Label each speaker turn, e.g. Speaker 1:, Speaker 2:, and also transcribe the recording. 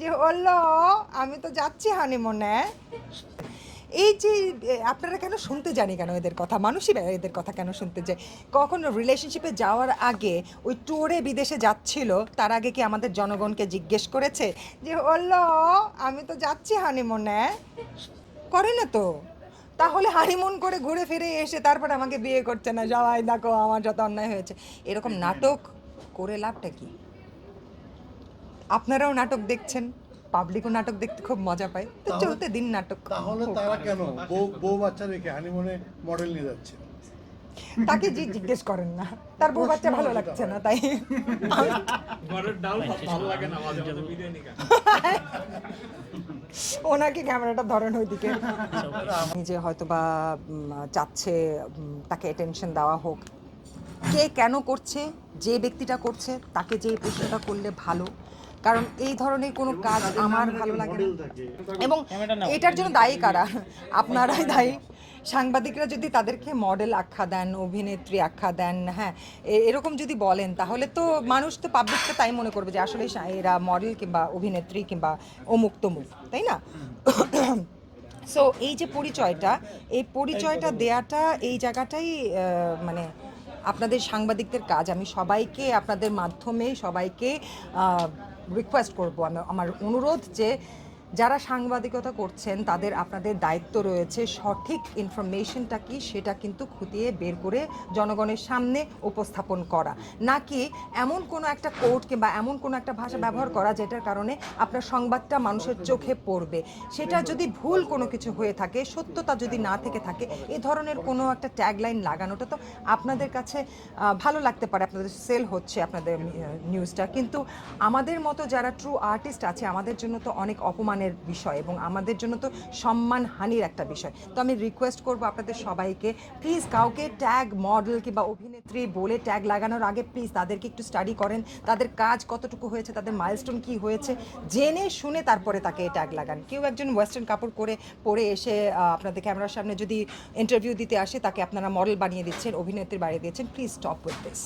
Speaker 1: যে হলো আমি তো যাচ্ছি হানিমুনে এই যে আপনারা কেন শুনতে জানি কেন এদের কথা? মানুষই এদের কথা কেন শুনতে যায়? কখনো রিলেশনশিপে যাওয়ার আগে ওই ট্যুরে বিদেশে যাচ্ছিল, তার আগে কি আমাদের জনগণকে জিজ্ঞেস করেছে? যে হলো আমি তো যাচ্ছি হানিমুনে করে না তো? তাহলে হানিমুন করে ঘুরে ফিরে এসে তারপর আমাকে বিয়ে করছে না? সবাই দেখো, আমার যত অন্যায় হয়েছে। এরকম নাটক করে লাভটা কি? আপনারাও নাটক দেখছেন পাবলিকও নাটক দেখতে খুব মজা পায়। তো চলতে দিন নাটক।
Speaker 2: তাহলে তারা কেন? বউ বউ বাচ্চা রেখে হানিমুনে মডেল নিয়ে যাচ্ছে।
Speaker 1: তাকে জি জিজ্ঞেস করেন না। তার বউ বাচ্চা ভালো লাগছে না তাই।
Speaker 3: ঘরের ডাল ভালো লাগে না মাঝে মাঝে বিরিয়ানি খান
Speaker 1: ওনাকে ক্যামেরাটা ধরেন ওইদিকে। নিজে হয়তো বা চাচ্ছে তাকে অ্যাটেনশন দেওয়া হোক। কে কেন করছে যে ব্যক্তিটা করছে তাকে যে প্রশ্নটা করলে ভালো কারণ এই ধরনের কোনো কাজ আমার ভালো লাগে না। এবং এটার জন্য দায়ী কারা? আপনারাই দায়ী। সাংবাদিকরা যদি তাদেরকে মডেল আখ্যা দেন অভিনেত্রী আখ্যা দেন হ্যাঁ এরকম যদি বলেন তাহলে তো মানুষ তো পাবলিকটা তাই মনে করবে যে আসলে এরা মডেল কিংবা অভিনেত্রী কিংবা অমুক তমুক তাই না? সো এই যে পরিচয়টা এই পরিচয়টা দেয়াটা এই জায়গাটাই মানে আপনাদের সাংবাদিকদের কাজ। আমি সবাইকে আপনাদের মাধ্যমে সবাইকে রিকোয়েস্ট করব। আমি আমার অনুরোধ যে যারা সাংবাদিকতা করছেন, তাদের আপনাদের দায়িত্ব রয়েছে। সঠিক ইনফরমেশনটা কি, সেটা কিন্তু খুঁটিয়ে বের করে জনগণের সামনে উপস্থাপন করা। নাকি এমন কোনো একটা কোড কিংবা এমন কোনো একটা ভাষা ব্যবহার করা, যেটার কারণে আপনার সংবাদটা মানুষের চোখে পড়বে? সেটা যদি ভুল কোনো কিছু হয়ে থাকে, সত্যতা যদি না থেকে থাকে, এ ধরনের কোনো একটা ট্যাগলাইন লাগানোটা তো আপনাদের কাছে ভালো লাগতে পারে, আপনাদের সেল হচ্ছে আপনাদের নিউজটা কিন্তু আমাদের মতো যারা ট্রু আর্টিস্ট আছে, আমাদের জন্য তো অনেক অপমানের বিষয় এবং আমাদের জন্য তো সম্মানহানির একটা বিষয়। তো আমি রিকোয়েস্ট করব আপনাদের সবাইকে প্লিজ কাউকে ট্যাগ মডেল কিংবা অভিনেত্রী বলে ট্যাগ লাগানোর আগে প্লিজ তাদেরকে একটু স্টাডি করেন, তাদের কাজ কতটুকু হয়েছে, তাদের মাইলস্টোন কি হয়েছে, জেনে শুনে তারপরে তাকে ট্যাগ লাগান। কেউ একজন ওয়েস্টার্ন কাপড় করে, পরে এসে আপনাদের ক্যামেরার সামনে যদি ইন্টারভিউ দিতে আসে, তাকে আপনারা মডেল বানিয়ে দিচ্ছেন অভিনেত্রী বানিয়ে দিচ্ছেন প্লিজ স্টপ উইথ দিস